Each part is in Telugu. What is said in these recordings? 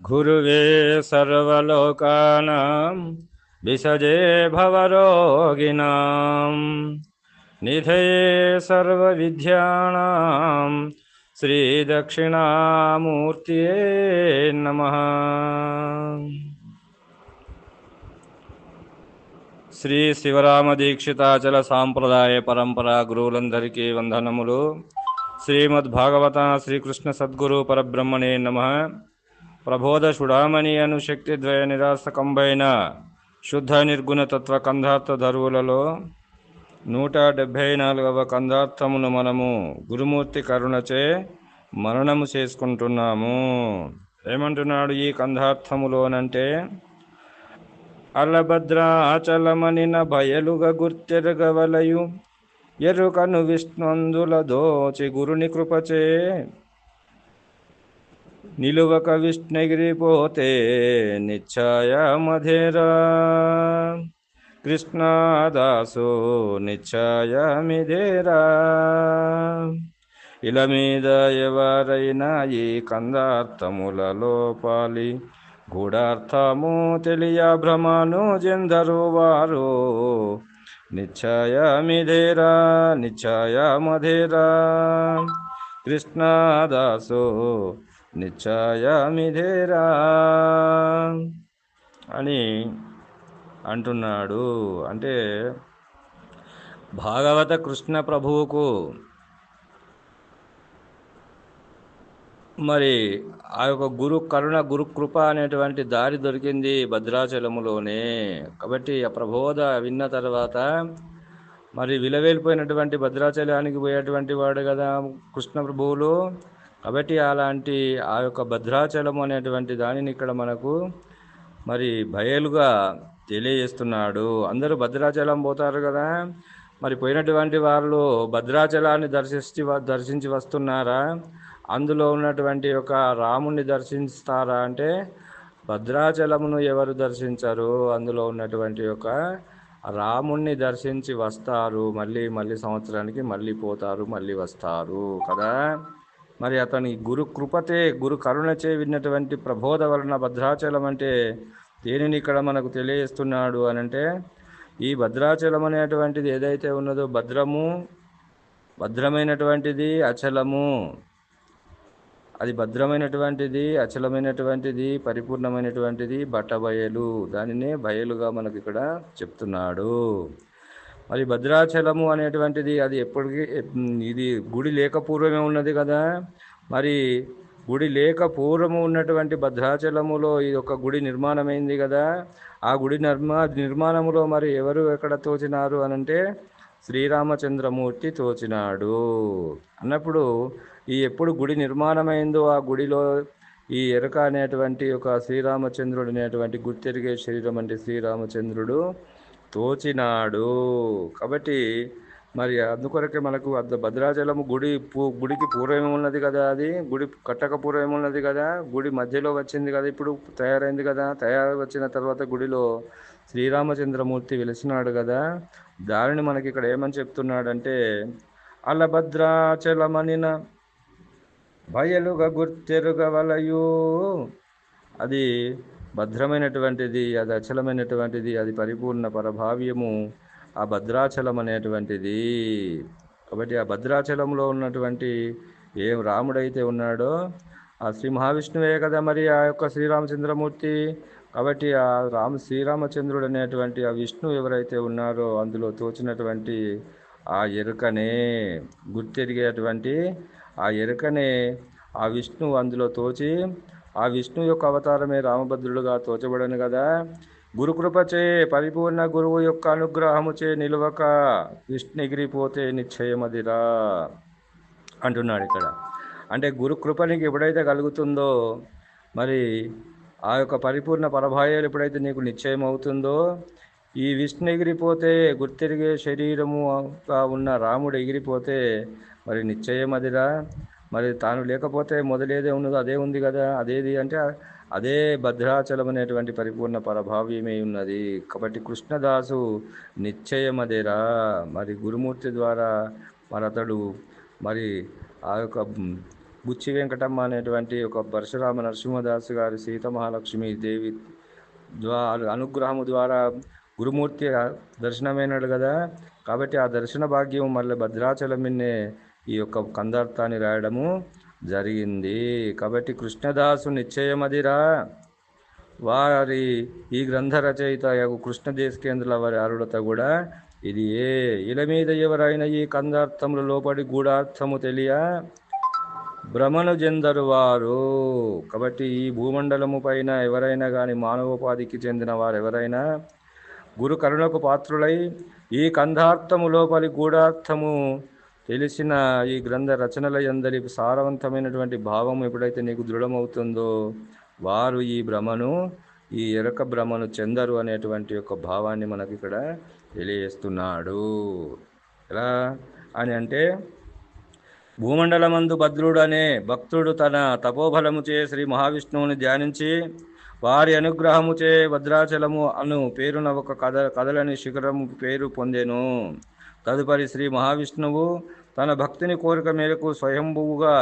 गुरुवे सर्वलोकानां विसजे भवरोगिणां निधये सर्वविद्यानां श्रीदक्षिणामूर्तये नमः శ్రీ శివరామ దీక్షితాచల సాంప్రదాయ పరంపర గురువులందరికీ వందనములు శ్రీమద్ భాగవత శ్రీకృష్ణ సద్గురు పరబ్రహ్మణే నమ ప్రబోధ సుడామణి అను శక్తిద్వయ నిరాసకంబైన శుద్ధ నిర్గుణతత్వ కంధార్థ ధరువులలో నూట డెబ్భై నాలుగవ కందార్థమును మనము గురుమూర్తి కరుణచే మరణము చేసుకుంటున్నాము. ఏమంటున్నాడు ఈ కందార్థములోనంటే అలభద్రాచలమనిన భయలుగ గుర్తెరగవలయు ఎరుకను విష్ణుందుల దోచి గురుని కృపచే నిలువక విష్ణుగిరిపోతే నిశ్చయ మధేరా కృష్ణదాసు నిశ్చయ మిధేరా ఇల మీద ఎవరైనా ఈ కందార్థములలో పాలి గూఢార్థము తెలియ భ్రమను జందరు వారు నిశ్చయ మిధేరా నిశ్చయ మధేరా కృష్ణదాసు నిశ్చయమిధేరా అని అంటున్నాడు. అంటే భాగవత కృష్ణ ప్రభువుకు మరి ఆ యొక్క గురు కరుణ గురు కృప అనేటువంటి దారి దొరికింది భద్రాచలములోనే. కాబట్టి ఆ ప్రబోధ విన్న తర్వాత మరి విలవేలిపోయినటువంటి భద్రాచలానికి పోయేటువంటి వాడు కదా కృష్ణ ప్రభువులు. కాబట్టి అలాంటి ఆ యొక్క భద్రాచలం అనేటువంటి దానిని ఇక్కడ మనకు మరి భయలుగా తెలియజేస్తున్నాడు. అందరూ భద్రాచలం పోతారు కదా? మరి పోయినటువంటి వాళ్ళు భద్రాచలాన్ని దర్శించి దర్శించి వస్తున్నారా? అందులో ఉన్నటువంటి ఒక రాముణ్ణి దర్శిస్తారా అంటే భద్రాచలమును ఎవరు దర్శించరు? అందులో ఉన్నటువంటి ఒక రాముణ్ణి దర్శించి వస్తారు. మళ్ళీ మళ్ళీ సంవత్సరానికి మళ్ళీ పోతారు మళ్ళీ వస్తారు కదా? మరి అతని గురు కృపతే గురు కరుణచే విన్నటువంటి ప్రబోధ వలన భద్రాచలం అంటే దేనిని ఇక్కడ మనకు తెలియజేస్తున్నాడు అని అంటే ఈ భద్రాచలం అనేటువంటిది ఏదైతే ఉన్నదో భద్రము భద్రమైనటువంటిది అచలము. అది భద్రమైనటువంటిది అచలమైనటువంటిది పరిపూర్ణమైనటువంటిది బట్టబయలు. దానినే బయలుగా మనకి ఇక్కడ చెప్తున్నాడు. మరి భద్రాచలము అనేటువంటిది అది ఎప్పటికీ ఇది గుడి లేక పూర్వమే ఉన్నది కదా. మరి గుడి లేక పూర్వము ఉన్నటువంటి భద్రాచలములో ఇది ఒక గుడి నిర్మాణమైంది కదా. ఆ గుడి నిర్మా నిర్మాణములో మరి ఎవరు ఎక్కడ తోచినారు అనంటే శ్రీరామచంద్రమూర్తి తోచినాడు. అన్నప్పుడు ఈ ఎప్పుడు గుడి నిర్మాణమైందో ఆ గుడిలో ఈ ఎరక అనేటువంటి ఒక శ్రీరామచంద్రుడు అనేటువంటి గుర్తెరిగే శరీరం అంటే శ్రీరామచంద్రుడు. తోచినాడు. కాబట్టి మరి అందుకొరకే మనకు అద్ద భద్రాచలము గుడి పూ గుడికి పూర్వం ఉన్నది కదా అది. గుడి కట్టక పూర్వం ఉన్నది కదా. గుడి మధ్యలో వచ్చింది కదా. ఇప్పుడు తయారైంది కదా. తయారు వచ్చిన తర్వాత గుడిలో శ్రీరామచంద్రమూర్తి వెలిసినాడు కదా. దానిని మనకి ఇక్కడ ఏమని చెప్తున్నాడంటే అలభద్రాచలమనిన బయలుగా గుర్తెరుగవలయు అది భద్రమైనటువంటిది అది అచలమైనటువంటిది అది పరిపూర్ణ పరభావ్యము ఆ భద్రాచలం అనేటువంటిది కాబట్టి ఆ భద్రాచలంలో ఉన్నటువంటి ఏం రాముడైతే ఉన్నాడో ఆ శ్రీ మహావిష్ణువే కదా మరి ఆ యొక్క శ్రీరామచంద్రమూర్తి. కాబట్టి ఆ రామ శ్రీరామచంద్రుడు అనేటువంటి ఆ విష్ణు ఎవరైతే ఉన్నారో అందులో తోచినటువంటి ఆ ఎరుకనే గుర్తెరిగేటువంటి ఆ ఎరుకనే ఆ విష్ణు అందులో తోచి ఆ విష్ణు యొక్క అవతారమే రామభద్రుడుగా తోచబడను కదా గురుకృపచే పరిపూర్ణ గురువు యొక్క అనుగ్రహముచే నిలువక విష్ణు ఎగిరిపోతే నిశ్చయమదిరా అంటున్నాడు ఇక్కడ. అంటే గురుకృప నీకు ఎప్పుడైతే కలుగుతుందో మరి ఆ యొక్క పరిపూర్ణ పరభాయాలు ఎప్పుడైతే నీకు నిశ్చయం అవుతుందో ఈ విష్ణు ఎగిరిపోతే గుర్తిరిగే శరీరముగా ఉన్న రాముడు ఎగిరిపోతే మరి నిశ్చయం అదిరా మరి తాను లేకపోతే మొదలేదే ఉన్నదో అదే ఉంది కదా అదేది అంటే అదే భద్రాచలం అనేటువంటి పరిపూర్ణ పరభావ్యమే ఉన్నది. కాబట్టి కృష్ణదాసు నిశ్చయమదేరా మరి గురుమూర్తి ద్వారా మరి అతడు మరి ఆ యొక్క బుచ్చి వెంకటమ్మ అనేటువంటి ఒక పరశురామ నరసింహదాసు గారి సీత మహాలక్ష్మి దేవి ద్వారా అనుగ్రహము ద్వారా గురుమూర్తి దర్శనమైనాడు కదా. కాబట్టి ఆ దర్శన భాగ్యం మళ్ళీ భద్రాచలం మిన్నే ఈ యొక్క కందార్థాన్ని రాయడము జరిగింది. కాబట్టి కృష్ణదాసు నిశ్చయమదిరా. వారి ఈ గ్రంథ రచయిత కృష్ణదేశ కేంద్రుల వారి అరుడత కూడా ఇది ఏ ఇల మీద ఎవరైనా ఈ కందార్థములు లోపడి గూఢార్థము తెలియ? భ్రమను చెందరు వారు. కాబట్టి ఈ భూమండలము పైన ఎవరైనా కానీ మానవోపాధికి చెందిన వారు ఎవరైనా గురు కరుణకు పాత్రులై ఈ కందార్థము లోపలి గూఢార్థము తెలిసిన ఈ గ్రంథ రచనల ఎందరి సారవంతమైనటువంటి భావం ఎప్పుడైతే నీకు దృఢమవుతుందో వారు ఈ భ్రమను ఈ ఎరక భ్రమను చెందరు అనేటువంటి యొక్క భావాన్ని మనకి ఇక్కడ తెలియజేస్తున్నాడు. ఎలా అని అంటే భూమండలమందు భద్రుడు అనే భక్తుడు తన తపోబలముచే శ్రీ మహావిష్ణువుని ధ్యానించి వారి అనుగ్రహముచే భద్రాచలము అను పేరున ఒక కథ కథలని శిఖరము పేరు పొందెను. తదుపరి శ్రీ మహావిష్ణువు తన భక్తిని కోరిక మేరకు స్వయంభువుగా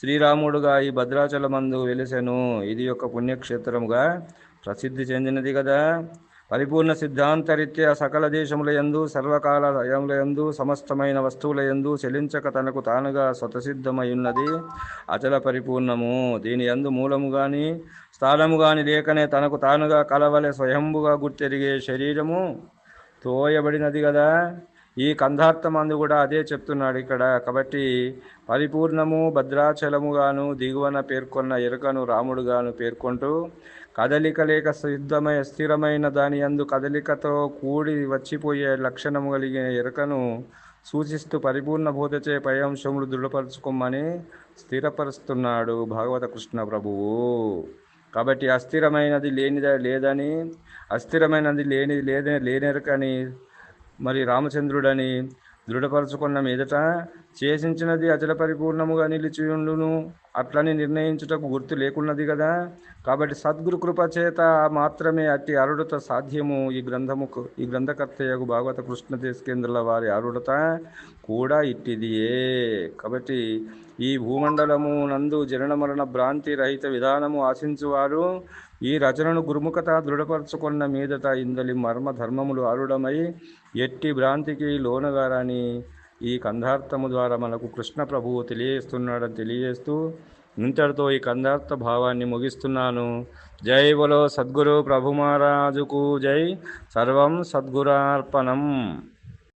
శ్రీరాముడుగా ఈ భద్రాచలమందు వెలిసెను. ఇది ఒక పుణ్యక్షేత్రముగా ప్రసిద్ధి చెందినది కదా పరిపూర్ణ సిద్ధాంతరీత్యా సకల దేశముల యందు సర్వకాల యందు సమస్తమైన వస్తువుల యందు చెలించక తనకు తానుగా స్వతసిద్ధమై ఉన్నది అచల పరిపూర్ణము. దీని యందు మూలము గాని స్థానము గాని లేకనే తనకు తానుగా కలవలే స్వయంభుగా గుర్తెరిగే శరీరము తోయబడినది కదా ఈ కంధార్థమందు కూడా అదే చెప్తున్నాడు ఇక్కడ. కాబట్టి పరిపూర్ణము భద్రాచలముగాను దిగువన పేర్కొన్న ఎరుకను రాముడుగాను పేర్కొంటూ కదలిక లేక సిద్ధమై స్థిరమైన దాని అందు కదలికతో కూడి వచ్చిపోయే లక్షణము కలిగిన ఎరుకను సూచిస్తూ పరిపూర్ణ బోధచే పై అంశములు దృఢపరచుకోమని స్థిరపరుస్తున్నాడు భాగవత కృష్ణ ప్రభువు. కాబట్టి అస్థిరమైనది లేనిదా లేదని అస్థిరమైనది లేని లేదని లేనెరకని మరి రామచంద్రుడని దృఢపరచుకున్న మీదట చేసించినది అచల పరిపూర్ణముగా నిలిచియుండును. అట్లని నిర్ణయించుటకు గుర్తు లేకున్నది కదా కాబట్టి సద్గురు కృప చేత మాత్రమే అట్టి అరుడత సాధ్యము ఈ గ్రంథముకు ఈ గ్రంథకర్తయ్యకు భాగవత కృష్ణ దేశకేంద్రుల వారి అరుడత కూడా ఇట్టిదియే. కాబట్టి ఈ భూమండలము నందు జనన మరణ భ్రాంతి రహిత విధానము ఆశించువారు ఈ రచనను గురుముఖత దృఢపరచుకున్న మీదట ఇందలి మర్మ ధర్మములు అరుడమై ఎట్టి భ్రాంతికి లోనగారని ఈ కందార్థము ద్వారా మనకు కృష్ణ ప్రభువు తెలియజేస్తున్నాడని తెలియజేస్తూ ఇంతటితో ఈ కందార్థ భావాన్ని ముగిస్తున్నాను. జై బలో సద్గురు ప్రభు మహారాజుకు జై. సర్వం సద్గురార్పణం.